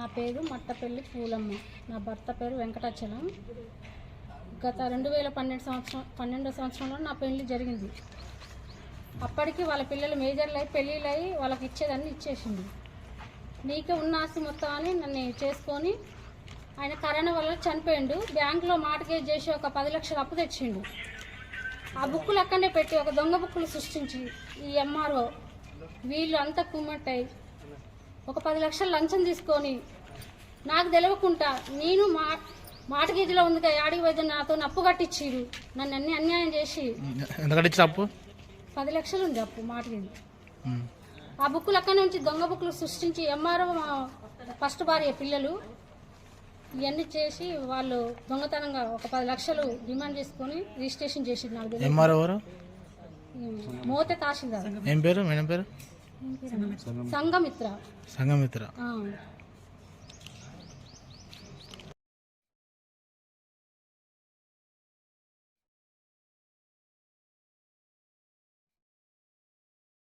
నా పేరు మట్టపల్లి పూలమ్మ. నా భర్త పేరు వెంకటాచలం. గత రెండు వేల పన్నెండు సంవత్సరం పన్నెండో సంవత్సరంలో నా పెళ్ళి జరిగింది. అప్పటికి వాళ్ళ పిల్లలు మేజర్లు అయి పెళ్ళిళ్ళు అయి వాళ్ళకి ఇచ్చేదాన్ని ఇచ్చేసిండు నీకే ఉన్న ఆస్తి మొత్తం అని నన్ను చేసుకొని ఆయన కరోనా వల్ల చనిపోయిండు. బ్యాంకులో మార్గేజ్ చేసి ఒక పది లక్షలు అప్పు తెచ్చిండు. ఆ బుక్కులు అక్కడనే పెట్టి ఒక దొంగ బుక్కులు సృష్టించి ఈ ఎంఆర్ఓ వీళ్ళు అంతా కుమ్మట్టయి. ఒక పది లక్షలు లంచం తీసుకొని నాకు తెలియకుండా నేను మా మాటగీదిలో ఉంది కదా యాడికి పోయితే నాతో అప్పు కట్టించిరు నన్ను అన్ని అన్యాయం చేసి అప్పు? పది లక్షలు ఉంది అప్పు మాటగీది ఉమ్. ఆ బుక్కులు అక్కడి నుంచి దొంగ బుక్కులు సృష్టించి ఎంఆర్ఓ ఫస్ట్ భార్య పిల్లలు ఇవన్నీ చేసి వాళ్ళు దొంగతనంగా ఒక పది లక్షలు డిమాండ్ చేసుకొని రిజిస్ట్రేషన్ చేసింది నాకు ఎవరు? మోతే తహసీల్దార్. ఏం పేరు? మేడం పేరు? సంఘమిత్ర. సంఘమిత్ర.